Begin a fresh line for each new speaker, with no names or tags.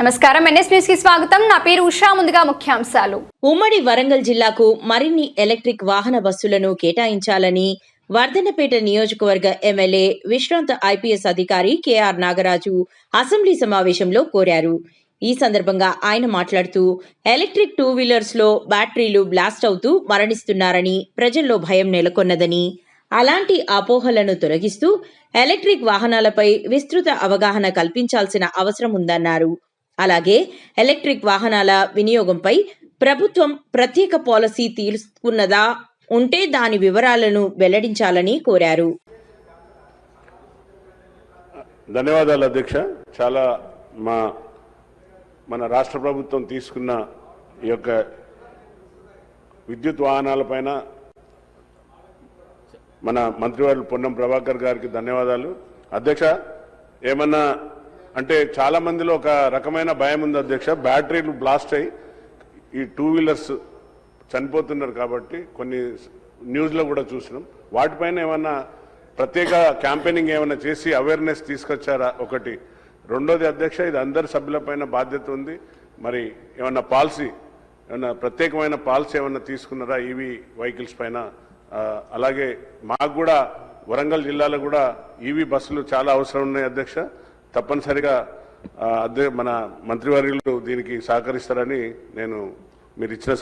నమస్కారం. ఎన్ఎస్ న్యూస్కి స్వాగతం. నా పేరు ఉషా. ముందుగా ముఖ్యాంశాలు.
ఉమ్మడి వరంగల్ జిల్లాకు మరిన్ని ఎలక్ట్రిక్ వాహన బస్సులను కేటాయించాలని వర్ధనపేట నియోజకవర్గ ఎమ్మెల్యే విశ్రాంత ఐపీఎస్ అధికారి కెఆర్ నాగరాజు అసెంబ్లీ సమావేశంలో కోరారు. ఈ సందర్భంగా ఆయన మాట్లాడుతూ ఎలక్ట్రిక్ టూ వీలర్స్లో బ్యాటరీలు బ్లాస్ట్ అవుతూ మరణిస్తున్నారని ప్రజల్లో భయం నెలకొన్నదని అలాంటి అపోహలను తొలగిస్తూ ఎలక్ట్రిక్ వాహనాలపై విస్తృత అవగాహన కల్పించాల్సిన అవసరం ఉందన్నారు. అలాగే ఎలక్ట్రిక్ వాహనాల వినియోగంపై ప్రభుత్వం ప్రత్యేక పాలసీ తీసుకున్నదా ఉంటే దాని వివరాలను వెల్లడించాలని కోరారు.
ధన్యవాదాలు అధ్యక్ష. చాలా మా మన రాష్ట్ర ప్రభుత్వం తీసుకున్న ఈ యొక్క విద్యుత్ వాహనాలపైన మన మంత్రివారు పొన్నం ప్రభాకర్ గారికి ధన్యవాదాలు. అధ్యక్ష ఏమన్నా అంటే చాలా మందిలో ఒక రకమైన భయం ఉంది అధ్యక్ష. బ్యాటరీలు బ్లాస్ట్ అయ్యి ఈ టూ వీలర్స్ చనిపోతున్నారు కాబట్టి కొన్ని న్యూస్లో కూడా చూసినాం. వాటిపైన ఏమన్నా ప్రత్యేక క్యాంపెయినింగ్ ఏమైనా చేసి అవేర్నెస్ తీసుకొచ్చారా? ఒకటి. రెండోది అధ్యక్ష ఇది అందరి సభ్యులపైన బాధ్యత ఉంది. మరి ఏమన్నా పాలసీ ఏమన్నా ప్రత్యేకమైన పాలసీ ఏమన్నా తీసుకున్నారా ఈవీ వెహికల్స్ పైన? అలాగే మాకు కూడా వరంగల్ జిల్లాలో కూడా ఈవీ బస్సులు చాలా అవసరం ఉన్నాయి అధ్యక్ష. తప్పనిసరిగా ఆ, మన మంత్రివర్యులు దీనికి సహకరిస్తారని నేను మీరు ఇచ్చిన